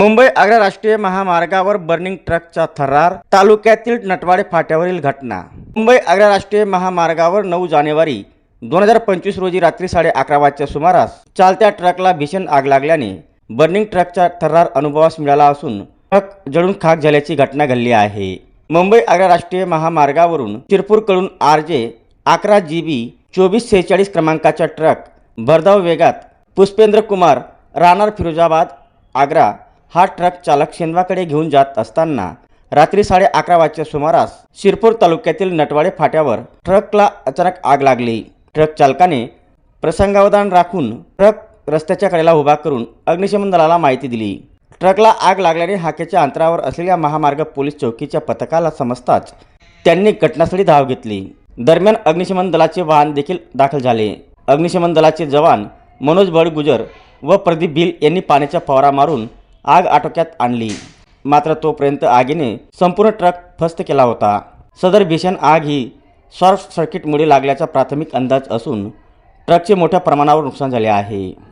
मुंबई आग्रा राष्ट्रीय महामार्गावर बर्निंग ट्रकचा थरार तालुक्यातील नटवाडे फाट्यावरील घटना. मुंबई आग्रा राष्ट्रीय महामार्गावर नऊ जानेवारी दोन हजार पंचवीस रोजी रात्री साडे अकरा वाजच्या सुमारास चालत्या ट्रकला भीषण आग लागल्याने बर्निंग ट्रकचा थरार अनुभवास मिळाला असून ट्रक जळून खाक झाल्याची घटना घडली आहे. मुंबई आग्रा राष्ट्रीय महामार्गावरून शिरपूरकडून आर जे अकरा जी बी चोवीस सेहेचाळीस क्रमांकाचा ट्रक भरधाव वेगात पुष्पेंद्र कुमार राहणार फिरोजाबाद आग्रा हा ट्रक चालक शेंदवाकडे घेऊन जात असताना रात्री साडे अकरा वाजच्या सुमारास शिरपूर तालुक्यातील नटवाडे फाट्यावर ट्रकला अचानक आग लागली. ट्रक चालकाने प्रसंगावधान राखून ट्रक रस्त्याच्या कडेला उभा करून अग्निशमन दलाला माहिती दिली. ट्रकला आग लागल्याने हाकेच्या अंतरावर असलेल्या महामार्ग पोलीस चौकीच्या पथकाला समजताच त्यांनी घटनास्थळी धाव घेतली. दरम्यान अग्निशमन दलाचे वाहन देखील दाखल झाले. अग्निशमन दलाचे जवान मनोज बडगुजर व प्रदीप भिल यांनी पाण्याचा फवारा मारून आग आटोक्यात आणली. मात्र तोपर्यंत आगीने संपूर्ण ट्रक फस्त केला होता. सदर भीषण आग ही शॉर्ट सर्किटमुळे लागल्याचा प्राथमिक अंदाज असून ट्रकचे मोठ्या प्रमाणावर नुकसान झाले आहे.